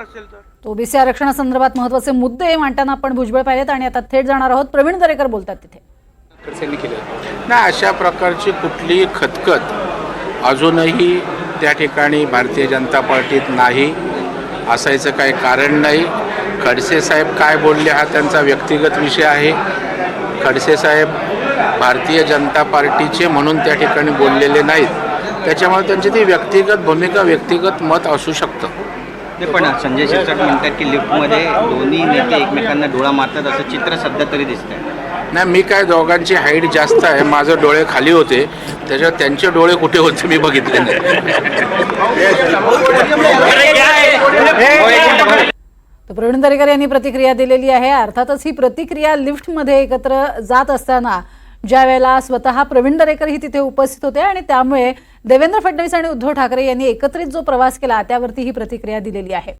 असेल तर? ओबीसी आरक्षणासंदर्भात महत्त्वाचे मुद्दे मांडताना आपण भुजबळ पाहिलेत आणि आता थेट जाणार आहोत. प्रवीण दरेकर बोलतात तिथे. नाही अशा प्रकारची कुठलीही खतखत अजूनही त्या ठिकाणी भारतीय जनता पार्टीत नाही. असायचं काही कारण नाही. खडसे साहेब काय बोलले हा त्यांचा व्यक्तिगत विषय आहे. खडसे साहेब भारतीय जनता पार्टीचे म्हणून त्या ठिकाणी बोललेले नाहीत. त्याच्यामुळे त्यांची ती व्यक्तिगत भूमिका व्यक्तिगत मत असू शकतं. ते पण संजय शिरसाट म्हणतात की लिफ्टमध्ये दोन्ही नेते एकमेकांना डोळा मारतात असं चित्र सध्या तरी दिसतंय. नाही मी काय दोघांची हाईट जास्त आहे माझं डोळे खाली होते त्याच्यात त्यांचे डोळे कुठे होते मी बघितले नाही. तर प्रवीण दरेकर यांनी प्रतिक्रिया दिलेली आहे अर्थातच ही प्रतिक्रिया लिफ्टमध्ये एकत्र जात असताना ज्या वेळेला स्वतः प्रवीण दरेकरही तिथे उपस्थित होते आणि त्यामुळे देवेंद्र फडणवीस आणि उद्धव ठाकरे यांनी एकत्रित जो प्रवास केला त्यावरती ही प्रतिक्रिया दिलेली आहे.